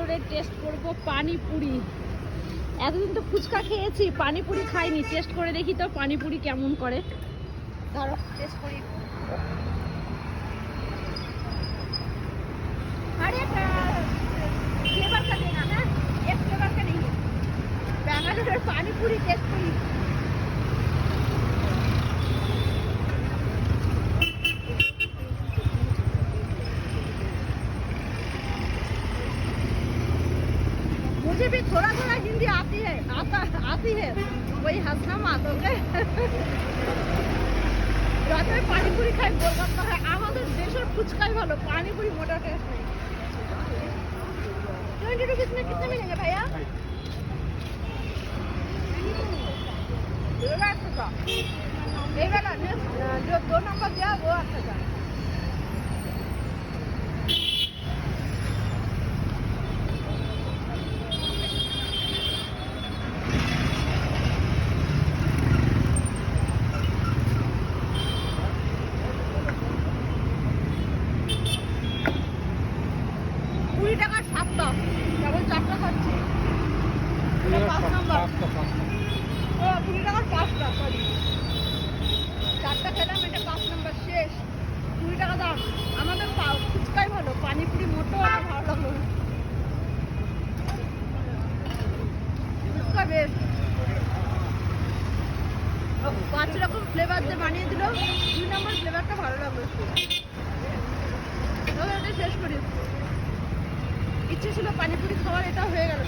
ব্যাঙ্গালোরে টেস্ট করব পানিপুরি। এতদিন তো ফুচকা খেয়েছি, পানিপুরি খাইনি। টেস্ট করে দেখি তো পানিপুরি কেমন করে। ধরো টেস্ট করি। আরে ফ্লেভার কা না, এক ব্যাঙ্গালোরের পানিপুরি টেস্ট করি। मुझे भी थोड़ा थोड़ा हिंदी आती है आता आती है वही हंसना मात हो गए রাতে পানিপুরি খাই কলকাতা হয় আমাদের দেশের ফুচকাই ভালো পানিপুরি মোটা টেস্ট নেই ट्वेंटी रुपीज में कितने मिलेंगे भैया ये वाला अच्छा था কুড়ি টাকার সাতটা। কেবল চারটা খাচ্ছি। পাঁচ নাম্বার। কুড়ি টাকার পাঁচটা সরি চারটা খেলাম এটা পাঁচ নাম্বার শেষ। কুড়ি টাকা দাম। আমাদের পা- ফুচকাই ভালো পানিপুরি মোটো আমার ভালো লাগল ফুচকা বেশ পাঁচ রকম ফ্লেভার দিয়ে বানিয়ে দিল দুই নম্বর ফ্লেভারটা ভালো লাগল একটু তবে এটা শেষ করি ইচ্ছে ছিল পানিপুরি খাওয়ার এটা হয়ে গেল।